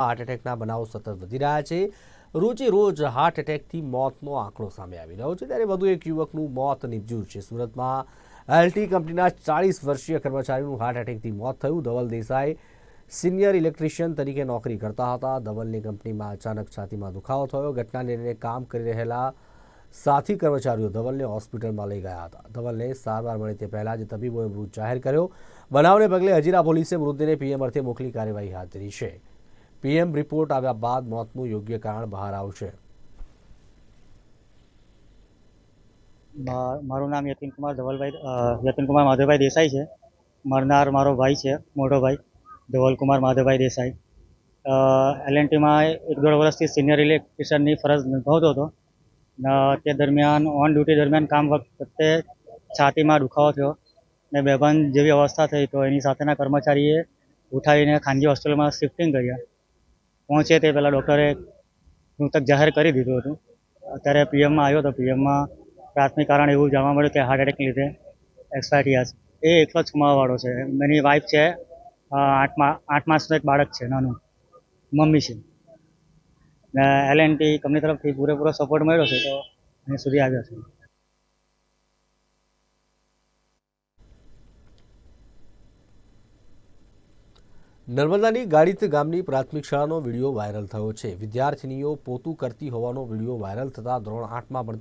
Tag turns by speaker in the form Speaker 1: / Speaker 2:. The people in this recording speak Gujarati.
Speaker 1: હાર્ટ એટેકના બનાવો સતત વધી રહ્યા છે. રોજે રોજ હાર્ટ એટેકથી મોતનો આંકડો સામે આવી રહ્યો છે. ત્યારે વધુ એક યુવકનું મોત નિપજ્યું છે. સુરતમાં એલટી કંપનીના ચાળીસ વર્ષીય કર્મચારીનું હાર્ટ એટેકથી મોત થયું. ધવલ દેસાઈ સિનિયર ઇલેક્ટ્રિશિયન તરીકે નોકરી કરતા હતા. ધવલની કંપનીમાં અચાનક છાતીમાં દુખાવો થયો. ઘટનાને લઈને કામ કરી રહેલા સાથી કર્મચારીઓ ધવલને હોસ્પિટલમાં લઈ ગયા હતા. ધવલને સારવાર મળે તે પહેલાં જ તબીબોએ મૃત જાહેર કર્યો. બનાવને પગલે હજીરા પોલીસે મૃતદેહને પીએમ અર્થે મોકલી કાર્યવાહી હાથ ધરી છે. પીએમ રિપોર્ટ આવ્યા બાદ મોતનું યોગ્ય કારણ બહાર આવશે.
Speaker 2: મારું નામ યતિનકુમાર ધવલભાઈ યતિનકુમાર કુમાર માધવભાઈ દેસાઈ છે. મરનાર મારો ભાઈ છે, મોટો ભાઈ ધવલકુમાર માધવભાઈ દેસાઈ. એલએનટીમાં એક દોઢ વર્ષથી સિનિયર ઇલેક્ટ્રિશિયનની ફરજ નિભાવતો હતો. તે દરમિયાન ઓન ડ્યુટી દરમિયાન કામ વખતે છાતીમાં દુખાવો થયો ને બેભાન જેવી અવસ્થા થઈ તો એની સાથેના કર્મચારીએ ઉઠાવીને ખાનગી હોસ્પિટલમાં શિફ્ટિંગ કર્યા. પહોંચે તે પહેલાં ડૉક્ટરે મૃતક જાહેર કરી દીધું હતું. અત્યારે પીએમમાં આવ્યો તો પીએમમાં પ્રાથમિક કારણ એવું જાણવા મળ્યું કે હાર્ટ એટેકને લીધે એક્સપાયર થયા છે. એ એકલો જ કમાવાવાળો છે. એની વાઈફ છે આઠમા, આઠ માસનું એક બાળક છે, નાનું. મમ્મી છે. ને એલ એન ટી કંપની તરફથી પૂરેપૂરો સપોર્ટ મળ્યો છે તો અહીં સુધી આવ્યો છે.
Speaker 1: નર્મદાની ગાડિત ગામની પ્રાથમિક શાળાનો વીડિયો વાયરલ થયો છે. વિદ્યાર્થીનીઓ પોતું કરતી હોવાનો વીડિયો વાયરલ થતાં ધોરણ આઠમાં ભણતી